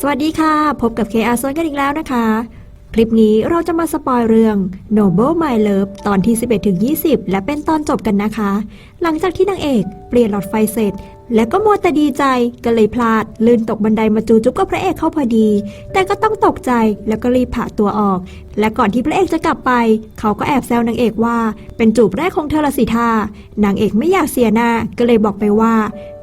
สวัสดีค่ะ พบกับ KR ซอนกันอีกแล้วนะคะ คลิปนี้เราจะมาสปอยเรื่อง Noble My Love ตอนที่ 11ถึง20 และเป็นตอนจบกันนะคะ หลังจากที่นางเอกเปลี่ยนหลอดไฟเสร็จ และก็มัวแต่ดีใจก็เลยพลาด ลื่นตกบันไดมาจูจุ๊บกับพระเอกเข้าพอดี แต่ก็ต้องตกใจแล้วก็รีบผ่าตัวออกและก่อนที่พระเอกจะกลับไป เขาก็แอบแซวนางเอกว่า เป็นจูบแรกของเธอละสิท่านางเอกไม่อยากเสียหน้าก็เลยบอกไปว่า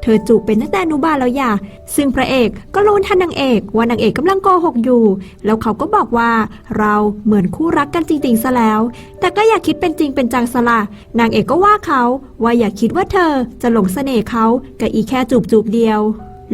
เธอจูบเป็นตั้งแต่นุบาลแล้วอย่า ซึ่งพระเอกก็รู้ทันนางเอกว่านางเอกกำลังโกหกอยู่ แล้วเขาก็บอกว่า เราเหมือนคู่รักกันจริงๆซะแล้ว แต่ก็อย่าคิดเป็นจริงเป็นจังสละนางเอกก็ว่าเขาว่าอย่าคิดว่าเธอจะหลงเสน่ห์เขากับอีแค่จูบจูบเดียว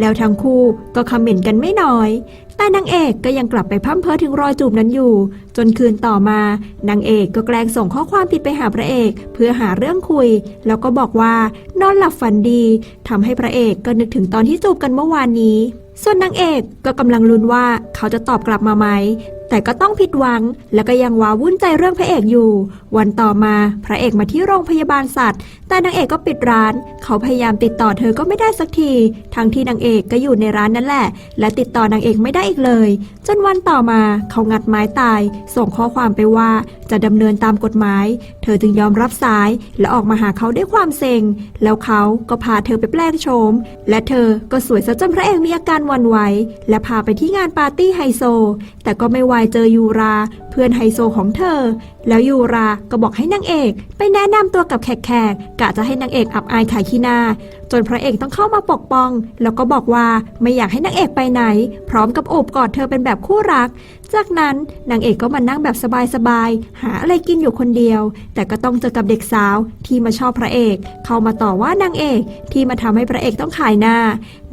แล้วทั้งคู่ก็คอมเมนต์กันไม่น้อย แต่นางเอกก็ยังกลับไปพั่มเพ้อถึงรอยจูบนั้นอยู่ จนคืนต่อมานางเอกก็แกล้งส่งข้อความผิดไปหาพระเอกเพื่อหาเรื่องคุย แล้วก็บอกว่านอนหลับฝันดีทำให้พระเอกก็นึกถึงตอนที่จูบกันเมื่อวานนี้ ส่วนนางเอกก็กำลังลุ้นว่าเขาจะตอบกลับมาไหม แต่ก็ต้องผิดหวัง แล้วก็ยังว้าวุ่นใจเรื่องพระเอกอยู่ วันต่อมาพระเอกมาที่โรงพยาบาลสัตว์ แต่นางเอกก็ปิดร้าน เขาพยายามติดต่อเธอก็ไม่ได้สักที ทั้งที่นางเอกก็อยู่ในร้านนั่นแหละ และติดต่อนางเอกไม่ได้อีกเลย จนวันต่อมาเขางัดไม้ตาย ส่งข้อความไปว่าจะดำเนินตามกฎหมาย เธอจึงยอมรับสายและออกมาหาเขาด้วยความเซ็ง แล้วเขาก็พาเธอไปแปลงโฉม และเธอก็สวยซะจนพระเอกมีอาการวันไหว และพาไปที่งานปาร์ตี้ไฮโซ แต่ก็ไม่วายเจอยูรา พื่อนไฮโซของเธอ แล้วยูราก็บอกให้นางเอก ไปแนะนำตัวกับแขกๆกะจะให้นางเอกอับอายขายขี้หน้า จนพระเอกต้องเข้ามาปกป้อง แล้วก็บอกว่าไม่อยากให้นางเอกไปไหน พร้อมกับโอบกอดเธอเป็นแบบคู่รัก จากนั้นนางเอกก็มานั่งแบบสบายๆหาอะไรกินอยู่คนเดียว แต่ก็ต้องเจอกับเด็กสาวที่มาชอบพระเอก เข้ามาต่อว่านางเอกที่มาทำให้พระเอกต้องขายหน้า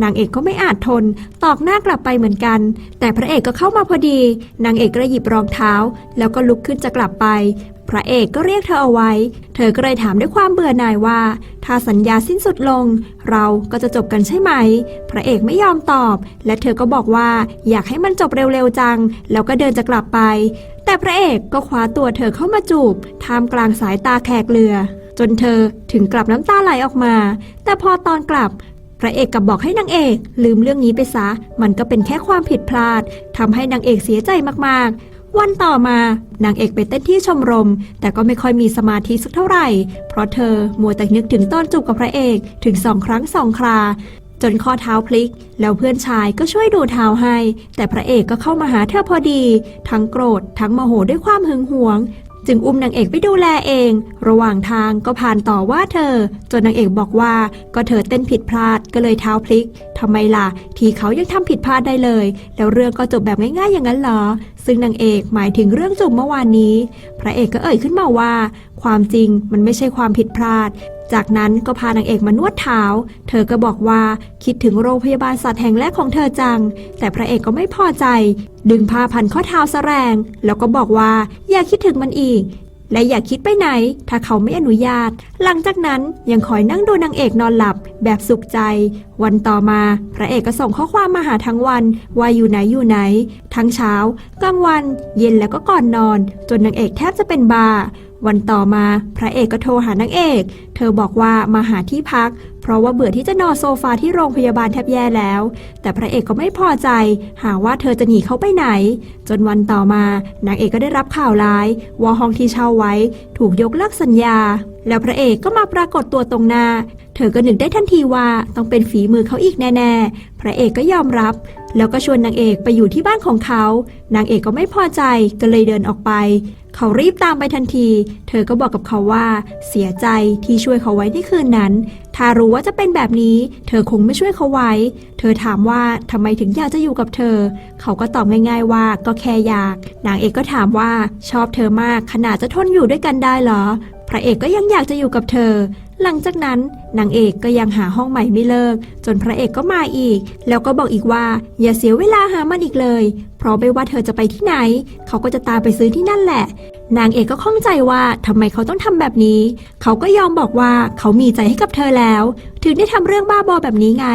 นางเอกก็ไม่อาจทน ตอกหน้ากลับไปเหมือนกัน แต่พระเอกก็เข้ามาพอดี นางเอกก็หยิบรองเท้าแล้วก็ลุกขึ้นจะกลับไป พระเอกก็เรียกเธอเอาไว้ เธอก็เลยถามด้วยความเบื่อหน่ายว่า ถ้าสัญญาสิ้นสุดลง เราก็จะจบกันใช่ไหม พระเอกไม่ยอมตอบ และเธอก็บอกว่าอยากให้มันจบเร็วๆจัง แล้วก็เดินจะกลับไป แต่พระเอกก็คว้าตัวเธอเข้ามาจูบท่ามกลางสายตาแขกเรือ จนเธอถึงกลับน้ำตาไหลออกมา แต่พอตอนกลับพระเอกกับบอกให้นางเอกลืมเรื่องนี้ไปซะ มันก็เป็นแค่ความผิดพลาดทำให้นางเอกเสียใจมากๆ วันต่อมานางเอกไปเต้นที่ชมรม แต่ก็ไม่ค่อยมีสมาธิสักเท่าไหร่ เพราะเธอมัวแต่นึกถึงตอนจูบกับพระเอกถึงสองครั้งสองครา จนข้อเท้าพลิก แล้วเพื่อนชายก็ช่วยดูเท้าให้ แต่พระเอกก็เข้ามาหาเธอพอดี ทั้งโกรธทั้งโมโหด้วยความหึงหวง จึงอุ้มนางเอกไปดูแลเอง ระหว่างทางก็ผ่านต่อว่าเธอ จนนางเอกบอกว่าก็เธอเต้นผิดพลาดก็เลยเท้าพลิกทำไมล่ะ ที่เขายังทำผิดพลาดได้เลย แล้วเรื่องก็จบแบบง่ายๆอย่างนั้นเหรอ ซึ่งนางเอกหมายถึงเรื่องจบเมื่อวานนี้ พระเอกก็เอ่ยขึ้นมาว่า ความจริงมันไม่ใช่ความผิดพลาด จากนั้นก็พานางเอกมานวดเท้า เธอก็บอกว่าคิดถึงโรงพยาบาลสัตว์แห่งแรกของเธอจัง แต่พระเอกก็ไม่พอใจ ดึงผ้าพันข้อเท้าซะแรง แล้วก็บอกว่าอย่าคิดถึงมันอีก และอย่าคิดไปไหน ถ้าเขาไม่อนุญาต หลังจากนั้นยังคอยนั่งดูนางเอกนอนหลับแบบสุขใจ วันต่อมา พระเอกก็ส่งข้อความมาหาทั้งวันว่าอยู่ไหนอยู่ไหน ทั้งเช้ากลางวัน เย็นแล้วก็ก่อนนอน จนนางเอกแทบจะเป็นบ้า วันต่อมาพระเอกก็โทรหานางเอก เธอบอกว่ามาหาที่พัก เพราะว่าเบื่อที่จะนอนโซฟาที่โรงพยาบาลแทบแย่แล้ว แต่พระเอกก็ไม่พอใจ หาว่าเธอจะหนีเขาไปไหน จนวันต่อมานางเอกก็ได้รับข่าวร้าย ว่าห้องที่เช่าไว้ ถูกยกเลิกสัญญา แล้วพระเอกก็มาปรากฏตัวตรงหน้า เธอก็นึกได้ทันทีว่าต้องเป็นฝีมือเขาอีกแน่ ๆ พระเอกก็ยอมรับแล้วก็ชวนนางเอกไปอยู่ที่บ้านของเขา นางเอกก็ไม่พอใจก็เลยเดินออกไป เขารีบตามไปทันที เธอก็บอกกับเขาว่า เสียใจที่ช่วยเขาไว้ในคืนนั้น ถ้ารู้ว่าจะเป็นแบบนี้ เธอคงไม่ช่วยเขาไว้ เธอถามว่าทำไมถึงอยากจะอยู่กับเธอ เขาก็ตอบง่าย ๆ ว่าก็แค่อยาก นางเอกก็ถามว่าชอบเธอมากขนาดจะทนอยู่ด้วยกันได้เหรอ พระเอกก็ยังอยากจะอยู่กับเธอ หลังจากนั้นนางเอกก็ยังหาห้องใหม่ไม่เลิก จนพระเอกก็มาอีก แล้วก็บอกอีกว่า อย่าเสียเวลาหามันอีกเลย เพราะไม่ว่าเธอจะไปที่ไหน เขาก็จะตามไปซื้อที่นั่นแหละ นางเอกก็ข้องใจว่าทำไมเขาต้องทำแบบนี้ เขาก็ยอมบอกว่าเขามีใจให้กับเธอแล้ว ถึงได้ทำเรื่องบ้าบอแบบนี้ไง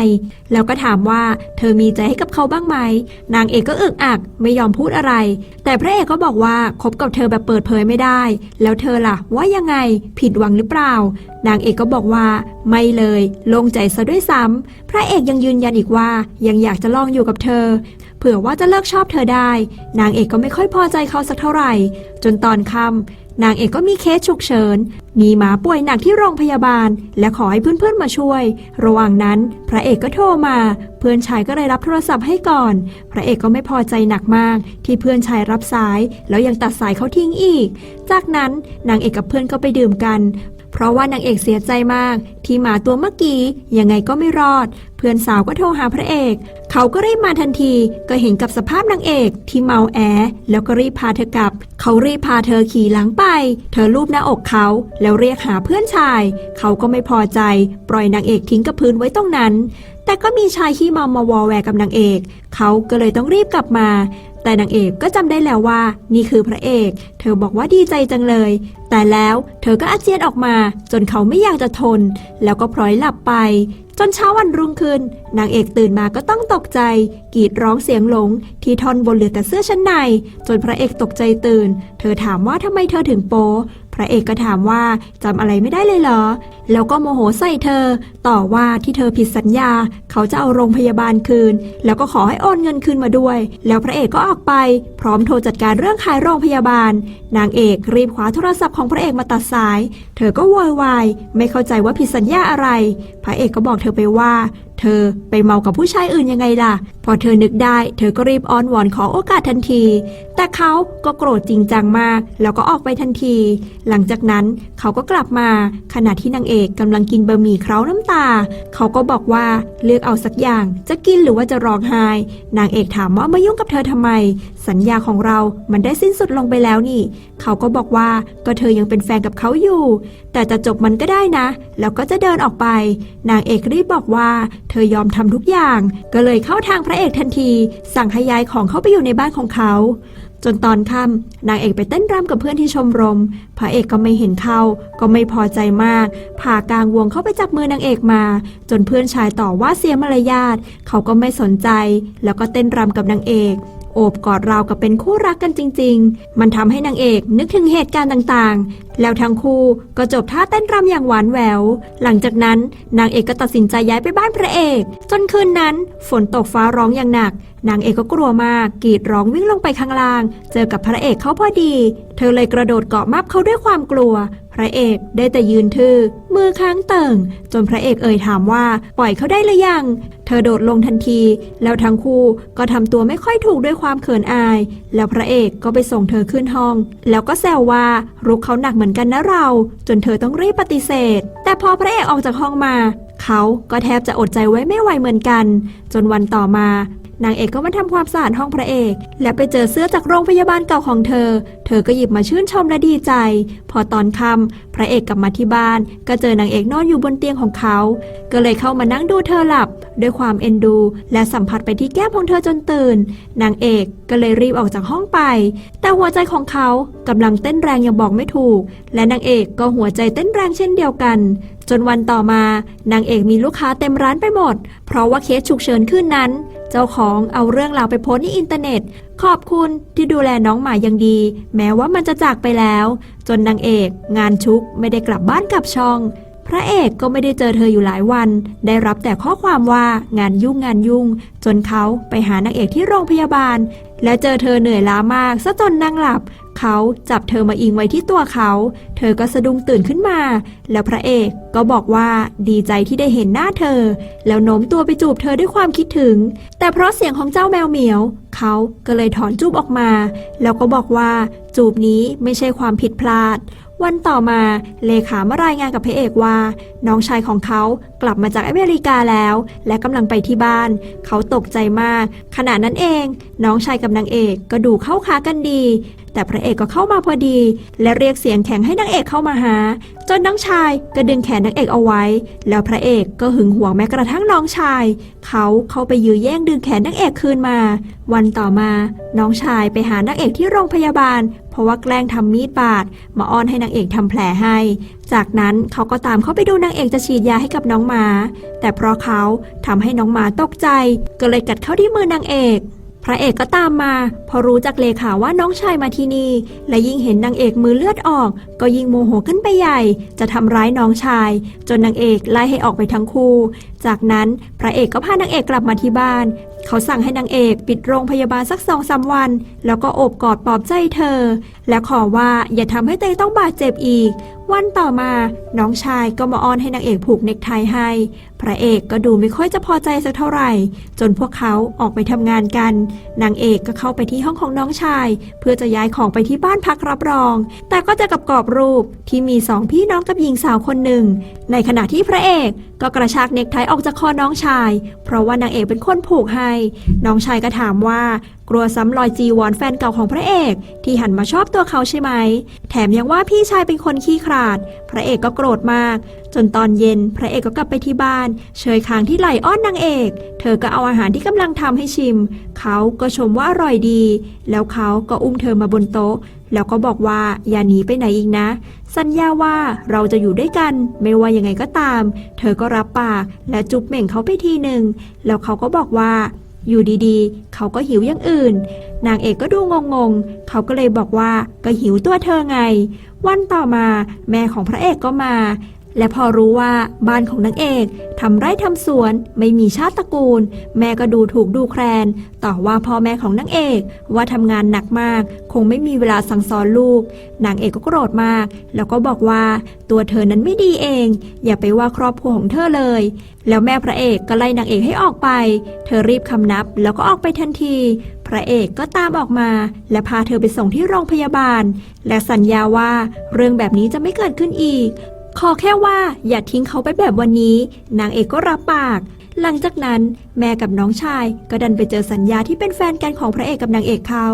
แล้วก็ถามว่าเธอมีใจให้กับเขาบ้างไหม นางเอกก็อึกอักไม่ยอมพูดอะไร แต่พระเอกก็บอกว่าคบกับเธอแบบเปิดเผยไม่ได้ แล้วเธอล่ะ ว่ายังไงผิดหวังหรือเปล่า นางเอกก็บอกว่า ไม่เลย ลงใจซะด้วยซ้ำพระเอกยังยืนยันอีกว่ายังอยากจะลองอยู่กับเธอ เผื่อว่าจะเลิกชอบเธอได้ นางเอกก็ไม่ค่อยพอใจเขาสักเท่าไหร่ จนตอนค่ำนางเอกก็มีเคสฉุกเฉิน มีหมาป่วยหนักที่โรงพยาบาล และขอให้เพื่อนๆมาช่วย ระหว่างนั้นพระเอกก็โทรมา เพื่อนชายก็เลยรับโทรศัพท์ให้ก่อน พระเอกก็ไม่พอใจหนักมาก ที่เพื่อนชายรับสาย แล้วยังตัดสายเขาทิ้งอีก จากนั้นนางเอกกับเพื่อนก็ไปดื่มกัน เพราะว่านางเอกเสียใจมาก ที่หมาตัวเมื่อกี้ยังไงก็ไม่รอด เพื่อนสาวก็โทรหาพระเอก เขาก็รีบมาทันที ก็เห็นกับสภาพนางเอกที่เมาแอ แล้วก็รีบพาเธอกลับ เขารีบพาเธอขี่หลังไป เธอลูบหน้าอกเขา แล้วเรียกหาเพื่อนชาย เขาก็ไม่พอใจ ปล่อยนางเอกทิ้งกับพื้นไว้ตรงนั้นแต่ก็มีชายขี้เมามาวอแวร์กับนางเอก เขาก็เลยต้องรีบกลับมา แต่นางเอกก็จำได้แล้วว่า นี่คือพระเอก เธอบอกว่าดีใจจังเลย แต่แล้วเธอก็อาเจียนออกมา จนเขาไม่อยากจะทน แล้วก็พลอยหลับไป จนเช้าวันรุ่งขึ้น นางเอกตื่นมาก็ต้องตกใจกรีดร้องเสียงหลง ที่ท่อนบนเหลือแต่เสื้อชั้นใน จนพระเอกตกใจตื่น เธอถามว่าทำไมเธอถึงโป๊ ระเอกก็ถามว่าจำอะไรไม่ได้เลยเหรอ แล้วก็โมโหใส่เธอ ต่อว่าที่เธอผิดสัญญา เขาจะเอาโรงพยาบาลคืน แล้วก็ขอให้โอนเงินคืนมาด้วย แล้วพระเอกก็ออกไป พร้อมโทรจัดการเรื่องขายโรงพยาบาล นางเอกรีบคว้าโทรศัพท์ของพระเอกมาตัดสาย เธอก็โวยวายไม่เข้าใจว่าผิดสัญญาอะไร พระเอกก็บอกเธอไปว่า เธอไปเมากับผู้ชายอื่นยังไงล่ะ พอเธอนึกได้ เธอก็รีบอ้อนวอนขอโอกาสทันที แต่เขาก็โกรธจริงจังมาก แล้วก็ออกไปทันที หลังจากนั้นเขาก็กลับมา ขณะที่นางเอกกำลังกินบะหมี่เคล้าน้ำตา เขาก็บอกว่าเลือกเอาสักอย่าง จะกินหรือว่าจะร้องไห้ นางเอกถามว่ามายุ่งกับเธอทำไม สัญญาของเรามันได้สิ้นสุดลงไปแล้วนี่ เขาก็บอกว่าก็เธอยังเป็นแฟนกับเขาอยู่ แต่จะจบมันก็ได้นะ แล้วก็จะเดินออกไป นางเอกรีบบอกว่า เธอยอมทำทุกอย่าง ก็เลยเข้าทางพระเอกทันที สั่งให้ย้ายของเข้าไปอยู่ในบ้านของเขาจนตอนค่ำนางเอกไปเต้นรำกับเพื่อนที่ชมรม พระเอกก็ไม่เห็นเข้า ก็ไม่พอใจมากพากลางวงเข้าไปจับมือนางเอกมา จนเพื่อนชายต่อว่าเสียมารยาทเขาก็ไม่สนใจ แล้วก็เต้นรำกับนางเอก โอบกอดราวกับเป็นคู่รักกันจริง ๆ มันทำให้นางเอกนึกถึงเหตุการณ์ต่างๆ แล้วทั้งคู่ก็จบท่าเต้นรำอย่างหวานแหวว หลังจากนั้นนางเอกก็ตัดสินใจย้ายไปบ้านพระเอก จนคืนนั้นฝนตกฟ้าร้องอย่างหนัก นางเอกก็กลัวมากกรีดร้องวิ่งลงไปข้างล่าง เจอกับพระเอกเขาพอดี เธอเลยกระโดดเกาะมับเขาด้วยความกลัว ระเอกได้แต่ยืนทื่อมือค้างเติ่ง จนพระเอกเอ่ยถามว่าปล่อยเขาได้หรือยัง เธอโดดลงทันที แล้วทั้งคู่ก็ทำตัวไม่ค่อยถูกด้วยความเขินอาย แล้วพระเอกก็ไปส่งเธอขึ้นห้อง แล้วก็แซวว่ารุกเขาหนักเหมือนกันนะเรา จนเธอต้องรีบปฏิเสธ แต่พอพระเอกออกจากห้องมา เขาก็แทบจะอดใจไว้ไม่ไหวเหมือนกัน จนวันต่อมา นางเอกก็มาทำความสะอาดห้องพระเอก และไปเจอเสื้อจากโรงพยาบาลเก่าของเธอ เธอก็หยิบมาชื่นชมและดีใจ พอตอนค่ำพระเอกกลับมาที่บ้าน ก็เจอนางเอกนอนอยู่บนเตียงของเขา ก็เลยเข้ามานั่งดูเธอหลับ ด้วยความเอ็นดู และสัมผัสไปที่แก้มของเธอจนตื่น นางเอกก็เลยรีบออกจากห้องไป แต่หัวใจของเขากำลังเต้นแรงอย่างบอกไม่ถูก และนางเอกก็หัวใจเต้นแรงเช่นเดียวกันจนวันต่อมา นางเอกมีลูกค้าเต็มร้านไปหมด เพราะว่าเคสฉุกเฉินขึ้นนั้น เจ้าของเอาเรื่องราวไปโพสต์ในอินเทอร์เน็ต ขอบคุณที่ดูแลน้องหมาอย่างดี แม้ว่ามันจะจากไปแล้ว จนนางเอก งานชุกไม่ได้กลับบ้านกลับช่อง พระเอกก็ไม่ได้เจอเธออยู่หลายวัน ได้รับแต่ข้อความว่างานยุ่งงานยุ่ง จนเขาไปหานางเอกที่โรงพยาบาล และเจอเธอเหนื่อยล้ามากซะจนนั่งหลับ เขาจับเธอมาอิงไว้ที่ตัวเขา เธอก็สะดุ้งตื่นขึ้นมา แล้วพระเอกก็บอกว่าดีใจที่ได้เห็นหน้าเธอ แล้วโน้มตัวไปจูบเธอด้วยความคิดถึง แต่เพราะเสียงของเจ้าแมวเหมียว เขาก็เลยถอนจูบออกมา แล้วก็บอกว่าจูบนี้ไม่ใช่ความผิดพลาด วันต่อมาเลขามารายงานกับพระเอกว่า น้องชายของเขากลับมาจากอเมริกาแล้ว และกำลังไปที่บ้าน เขาตกใจมาก ขณะนั้นเอง น้องชายกับนางเอกก็ดูเข้าขากันดี แต่พระเอกก็เข้ามาพอดี และเรียกเสียงแข็งให้นางเอกเข้ามาหา จนน้องชายก็ดึงแขนนางเอกเอาไว้ แล้วพระเอกก็หึงหวงแม้กระทั่งน้องชาย เขาเข้าไปยื้อแย่งดึงแขนนางเอกคืนมา วันต่อมา น้องชายไปหานางเอกที่โรงพยาบาล ราะว่าแกล้งทำมีดบาดมาอ้อนให้นางเอกทำแผลให้ จากนั้นเขาก็ตามเข้าไปดูนางเอกจะฉีดยาให้กับน้องหมา แต่เพราะเขาทำให้น้องหมาตกใจ ก็เลยกัดเข้าที่มือนางเอกพระเอกก็ตามมา พอรู้จากเลขาว่าน้องชายมาที่นี่ และยิ่งเห็นนางเอกมือเลือดออก ก็ยิ่งโมโหขึ้นไปใหญ่ จะทำร้ายน้องชาย จนนางเอกไล่ให้ออกไปทั้งคู่ จากนั้นพระเอกก็พานางเอกกลับมาที่บ้าน เขาสั่งให้นางเอกปิดโรงพยาบาลสักสองสามวัน แล้วก็โอบกอดปลอบใจเธอ และขอว่าอย่าทำให้เตยต้องบาดเจ็บอีก วันต่อมาน้องชายก็มาอ้อนให้นางเอกผูกเน็กไทให้ พระเอกก็ดูไม่ค่อยจะพอใจสักเท่าไหร่ จนพวกเขาออกไปทำงานกัน นางเอกก็เข้าไปที่ห้องของน้องชาย เพื่อจะย้ายของไปที่บ้านพักรับรอง แต่ก็จะกับกรอบรูปที่มีสองพี่น้องกับหญิงสาวคนหนึ่ง ในขณะที่พระเอกก็กระชากเน็กไทออกจากคอน้องชาย เพราะว่านางเอกเป็นคนผูกให้ น้องชายก็ถามว่า กลัวซ้ำรอยจีวรแฟนเก่าของพระเอก ที่หันมาชอบตัวเขาใช่ไหม แถมยังว่าพี่ชายเป็นคนขี้ขลาด พระเอกก็โกรธมาก จนตอนเย็น พระเอกก็กลับไปที่บ้าน เชยคางที่ไหลอ้อนนางเอก เธอก็เอาอาหารที่กำลังทำให้ชิม เขาก็ชมว่าอร่อยดี แล้วเขาก็อุ้มเธอมาบนโต๊ะ แล้วก็บอกว่าอย่าหนีไปไหนอีกนะ สัญญาว่าเราจะอยู่ด้วยกัน ไม่ว่ายังไงก็ตาม เธอก็รับปากและจุ๊บเหม่งเขาไปทีหนึ่งแล้วเขาก็บอกว่า อยู่ดีๆ เขาก็หิวอย่างอื่น นางเอกก็ดูงงๆ เขาก็เลยบอกว่าก็หิวตัวเธอไง วันต่อมาแม่ของพระเอกก็มา และพอรู้ว่าบ้านของนางเอกทำไร่ทำสวนไม่มีชาติตระกูล แม่ก็ดูถูกดูแคลน ต่อว่าพ่อแม่ของนางเอกว่าทำงานหนักมาก คงไม่มีเวลาสั่งสอนลูก นางเอกก็โกรธมาก แล้วก็บอกว่าตัวเธอนั้นไม่ดีเอง อย่าไปว่าครอบครัวของเธอเลย แล้วแม่พระเอกก็ไล่นางเอกให้ออกไป เธอรีบคำนับแล้วก็ออกไปทันที พระเอกก็ตามออกมา และพาเธอไปส่งที่โรงพยาบาล และสัญญาว่าเรื่องแบบนี้จะไม่เกิดขึ้นอีก ขอแค่ว่าอย่าทิ้งเขาไปแบบวันนี้ นางเอกก็รับปาก หลังจากนั้น แม่กับน้องชาย ก็ดันไปเจอสัญญาที่เป็นแฟนกันของพระเอกกับนางเอกเขา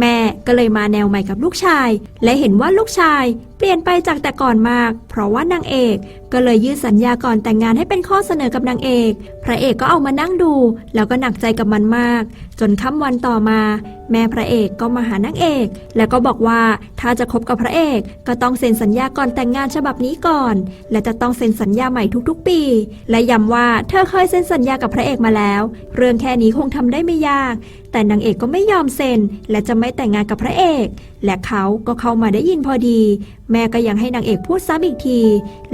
แม่ก็เลยมาแนวใหม่กับลูกชาย และเห็นว่าลูกชาย เปลี่ยนไปจากแต่ก่อนมาก เพราะว่านางเอกก็เลยยื่นสัญญาก่อนแต่งงานให้เป็นข้อเสนอกับนางเอก พระเอกก็เอามานั่งดู แล้วก็หนักใจกับมันมาก จนค่ำวันต่อมา แม่พระเอกก็มาหานางเอก แล้วก็บอกว่าถ้าจะคบกับพระเอกก็ต้องเซ็นสัญญาก่อนแต่งงานฉบับนี้ก่อน และจะต้องเซ็นสัญญาใหม่ทุกๆ ปี และย้ำว่าเธอเคยเซ็นสัญญากับพระเอกมาแล้วเรื่องแค่นี้คงทำได้ไม่ยาก แต่นางเอกก็ไม่ยอมเซ็น และจะไม่แต่งงานกับพระเอก และเขาก็เข้ามาได้ยินพอดี แม่ก็ยังให้นางเอกพูดซ้ำอีกที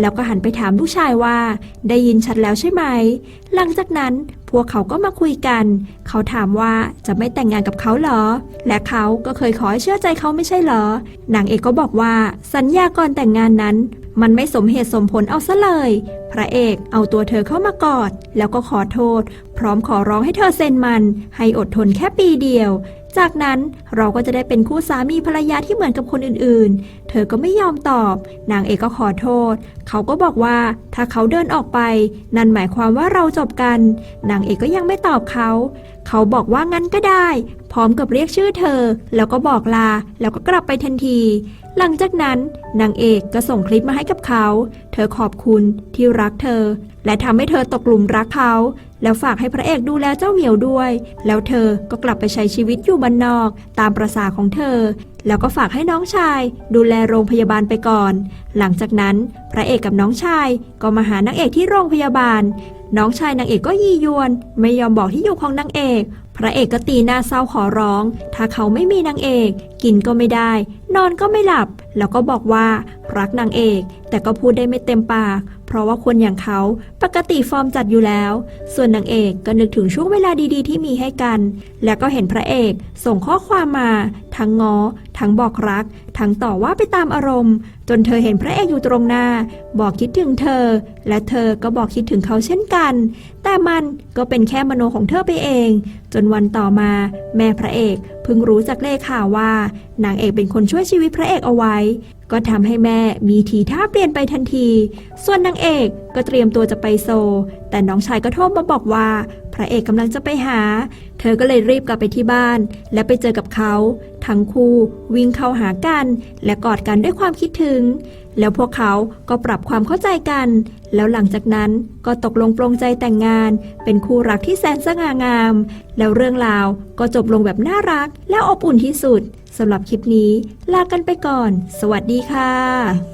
แล้วก็หันไปถามลูกชายว่า ได้ยินชัดแล้วใช่ไหม หลังจากนั้น วกเขาก็มาคุยกัน เขาถามว่าจะไม่แต่งงานกับเขาเหรอ และเขาก็เคยขอให้เชื่อใจเขาไม่ใช่เหรอนางเอกก็บอกว่าสัญญาก่อนแต่งงานนั้น มันไม่สมเหตุสมผลเอาซะเลย พระเอกเอาตัวเธอเข้ามากอด แล้วก็ขอโทษ พร้อมขอร้องให้เธอเซ็นมัน ให้อดทนแค่ปีเดียว จากนั้นเราก็จะได้เป็นคู่สามีภรรยาที่เหมือนกับคนอื่นๆ เธอก็ไม่ยอมตอบ นางเอกก็ขอโทษ เขาก็บอกว่าถ้าเขาเดินออกไป นั่นหมายความว่าเราจบกัน นางเอกก็ยังไม่ตอบเขา เขาบอกว่างั้นก็ได้ พร้อมกับเรียกชื่อเธอ แล้วก็บอกลา แล้วก็กลับไปทันที หลังจากนั้นนางเอกก็ส่งคลิปมาให้กับเขา เธอขอบคุณที่รักเธอ และทำให้เธอตกหลุมรักเขา แล้วฝากให้พระเอกดูแลเจ้าเหมียวด้วย แล้วเธอก็กลับไปใช้ชีวิตอยู่บ้านนอกตามประษาของเธอ แล้วก็ฝากให้น้องชาย ดูแลโรงพยาบาลไปก่อน หลังจากนั้นพระเอกกับน้องชายก็มาหานางเอกที่โรงพยาบาล น้องชายนางเอกก็ยียวน ไม่ยอมบอกที่อยู่ของนางเอก พระเอกก็ตีหน้าเศร้าขอร้อง ถ้าเขาไม่มีนางเอก กินก็ไม่ได้ นอนก็ไม่หลับ แล้วก็บอกว่ารักนางเอก แต่ก็พูดได้ไม่เต็มปาก เพราะว่าคนอย่างเขาปกติฟอร์มจัดอยู่แล้ว ส่วนนางเอกก็นึกถึงช่วงเวลาดีๆ ที่มีให้กัน แล้วก็เห็นพระเอกส่งข้อความมา ทั้งง้อทั้งบอกรัก ทั้งต่อว่าไปตามอารมณ์ จนเธอเห็นพระเอกอยู่ตรงหน้า บอกคิดถึงเธอ และเธอก็บอกคิดถึงเขาเช่นกัน แต่มันก็เป็นแค่มโนของเธอไปเอง จนวันต่อมา แม่พระเอกเพิ่งรู้จากเลขข่าวว่านางเอกเป็นคนช่วยชีวิตพระเอกเอาไว้ก็ทำให้แม่มีทีท่าเปลี่ยนไปทันที ส่วนนางเอกก็เตรียมตัวจะไปโซ แต่น้องชายก็โทรมาบอกว่า พระเอกกำลังจะไปหา เธอก็เลยรีบกลับไปที่บ้าน และไปเจอกับเขา ทั้งคู่วิ่งเข้าหากัน และกอดกันด้วยความคิดถึง แล้วพวกเขาก็ปรับความเข้าใจกัน แล้วหลังจากนั้นก็ตกลงปรงใจแต่งงาน เป็นคู่รักที่แสนสง่างาม แล้วเรื่องราวก็จบลงแบบน่ารักและอบอุ่นที่สุด สำหรับคลิปนี้ลากันไปก่อน สวัสดีค่ะ